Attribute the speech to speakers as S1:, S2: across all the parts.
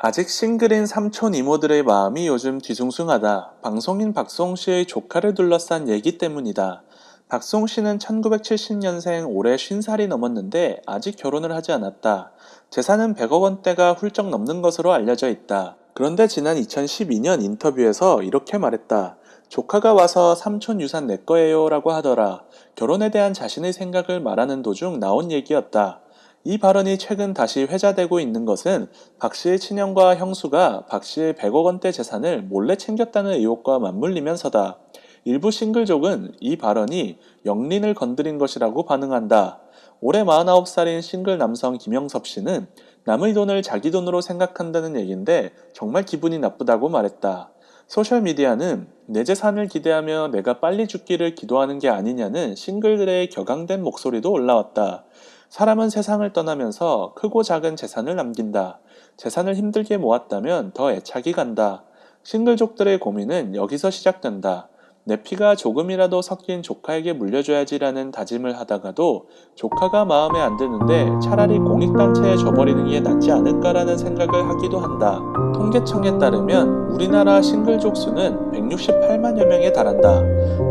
S1: 아직 싱글인 삼촌 이모들의 마음이 요즘 뒤숭숭하다. 방송인 박송 씨의 조카를 둘러싼 얘기 때문이다. 박송 씨는 1970년생 올해 50살이 넘었는데 아직 결혼을 하지 않았다. 재산은 100억 원대가 훌쩍 넘는 것으로 알려져 있다. 그런데 지난 2012년 인터뷰에서 이렇게 말했다. 조카가 와서 삼촌 유산 내 거예요 라고 하더라. 결혼에 대한 자신의 생각을 말하는 도중 나온 얘기였다. 이 발언이 최근 다시 회자되고 있는 것은 박 씨의 친형과 형수가 박 씨의 100억 원대 재산을 몰래 챙겼다는 의혹과 맞물리면서다. 일부 싱글족은 이 발언이 영린을 건드린 것이라고 반응한다. 올해 49살인 싱글 남성 김영섭 씨는 남의 돈을 자기 돈으로 생각한다는 얘기인데 정말 기분이 나쁘다고 말했다. 소셜미디어는 내 재산을 기대하며 내가 빨리 죽기를 기도하는 게 아니냐는 싱글들의 격앙된 목소리도 올라왔다. 사람은 세상을 떠나면서 크고 작은 재산을 남긴다. 재산을 힘들게 모았다면 더 애착이 간다. 싱글족들의 고민은 여기서 시작된다. 내 피가 조금이라도 섞인 조카에게 물려줘야지라는 다짐을 하다가도 조카가 마음에 안 드는데 차라리 공익단체에 줘버리는 게 낫지 않을까라는 생각을 하기도 한다. 통계청에 따르면 우리나라 싱글족 수는 168만여 명에 달한다.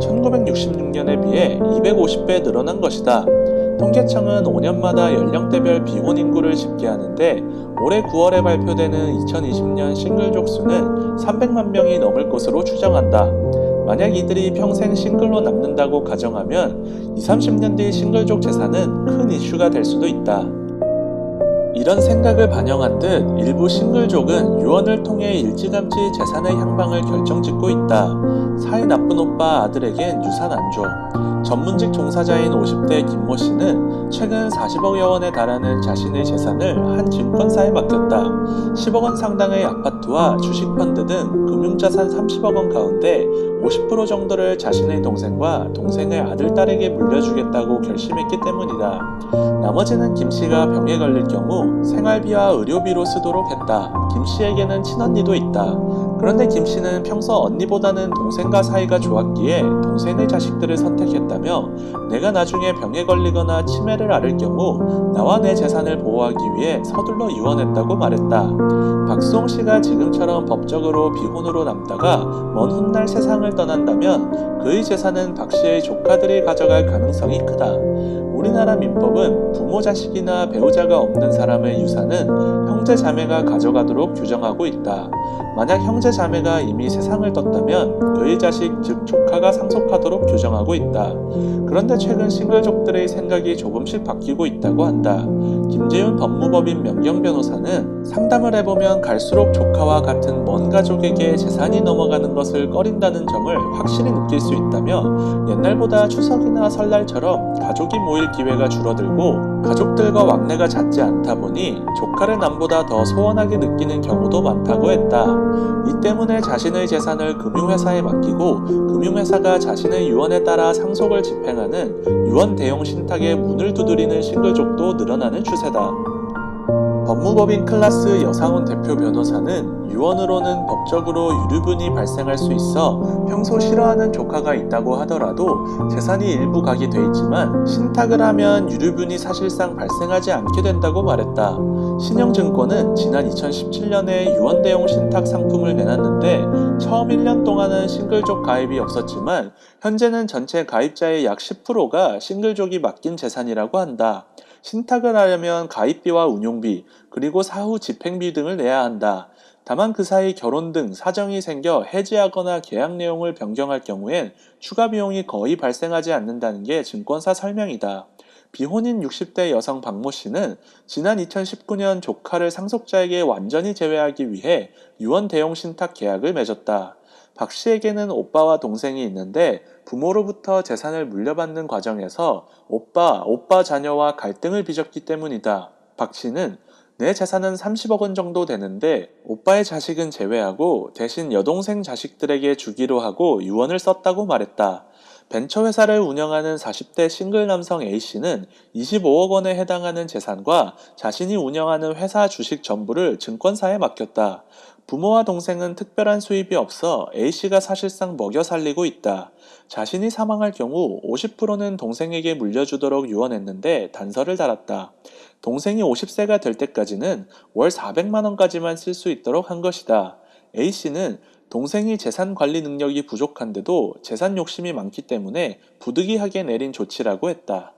S1: 1966년에 비해 250배 늘어난 것이다. 통계청은 5년마다 연령대별 비혼 인구를 집계하는데 올해 9월에 발표되는 2020년 싱글족 수는 300만 명이 넘을 것으로 추정한다. 만약 이들이 평생 싱글로 남는다고 가정하면 20, 30년 뒤 싱글족 재산은 큰 이슈가 될 수도 있다. 이런 생각을 반영한 듯 일부 싱글족은 유언을 통해 일찌감치 재산의 향방을 결정짓고 있다. 사이 나쁜 오빠 아들에겐 유산 안 줘. 전문직 종사자인 50대 김모 씨는 최근 40억여 원에 달하는 자신의 재산을 한 증권사에 맡겼다. 10억 원 상당의 아파트와 주식펀드 등 금융자산 30억 원 가운데 50% 정도를 자신의 동생과 동생의 아들, 딸에게 물려주겠다고 결심했기 때문이다. 나머지는 김 씨가 병에 걸릴 경우 생활비와 의료비로 쓰도록 했다. 김 씨에게는 친언니도 있다. 그런데 김 씨는 평소 언니보다는 동생과 사이가 좋았기에 동생의 자식들을 선택했다 며 내가 나중에 병에 걸리거나 치매를 앓을 경우 나와 내 재산을 보호하기 위해 서둘러 유언했다고 말했다. 박수홍 씨가 지금처럼 법적으로 비혼으로 남다가 먼 훗날 세상을 떠난다면 그의 재산은 박 씨의 조카들이 가져갈 가능성이 크다. 우리나라 민법은 부모 자식이나 배우자가 없는 사람의 유산은 형제 자매가 가져가도록 규정하고 있다. 만약 형제 자매가 이미 세상을 떴다면 그의 자식 즉 조카가 상속하도록 규정하고 있다. 그런데 최근 싱글족들의 생각이 조금씩 바뀌고 있다고 한다. 김재윤 법무법인 명경 변호사는 상담을 해보면 갈수록 조카와 같은 먼 가족에게 재산이 넘어가는 것을 꺼린다는 점을 확실히 느낄 수 있다며 옛날보다 추석이나 설날처럼 가족이 모일 기회가 줄어들고 가족들과 왕래가 잦지 않다 보니 조카를 남보다 더 소원하게 느끼는 경우도 많다고 했다. 이 때문에 자신의 재산을 금융회사에 맡기고 금융회사가 자신의 유언에 따라 상속을 집행하는 유언 대용 신탁에 문을 두드리는 싱글족도 늘어나는 추세다. 법무법인 클라스 여상훈 대표 변호사는 유언으로는 법적으로 유류분이 발생할 수 있어 평소 싫어하는 조카가 있다고 하더라도 재산이 일부 가게 돼 있지만 신탁을 하면 유류분이 사실상 발생하지 않게 된다고 말했다. 신영증권은 지난 2017년에 유언 대용 신탁 상품을 내놨는데 처음 1년 동안은 싱글족 가입이 없었지만 현재는 전체 가입자의 약 10%가 싱글족이 맡긴 재산이라고 한다. 신탁을 하려면 가입비와 운용비, 그리고 사후 집행비 등을 내야 한다. 다만 그 사이 결혼 등 사정이 생겨 해지하거나 계약 내용을 변경할 경우엔 추가 비용이 거의 발생하지 않는다는 게 증권사 설명이다. 비혼인 60대 여성 박모 씨는 지난 2019년 조카를 상속자에게 완전히 제외하기 위해 유언 대용 신탁 계약을 맺었다. 박 씨에게는 오빠와 동생이 있는데 부모로부터 재산을 물려받는 과정에서 오빠, 오빠 자녀와 갈등을 빚었기 때문이다. 박 씨는 내 재산은 30억 원 정도 되는데 오빠의 자식은 제외하고 대신 여동생 자식들에게 주기로 하고 유언을 썼다고 말했다. 벤처 회사를 운영하는 40대 싱글 남성 A씨는 25억 원에 해당하는 재산과 자신이 운영하는 회사 주식 전부를 증권사에 맡겼다. 부모와 동생은 특별한 수입이 없어 A씨가 사실상 먹여 살리고 있다. 자신이 사망할 경우 50%는 동생에게 물려주도록 유언했는데 단서를 달았다. 동생이 50세가 될 때까지는 월 400만 원까지만 쓸 수 있도록 한 것이다. A씨는 동생이 재산 관리 능력이 부족한데도 재산 욕심이 많기 때문에 부득이하게 내린 조치라고 했다.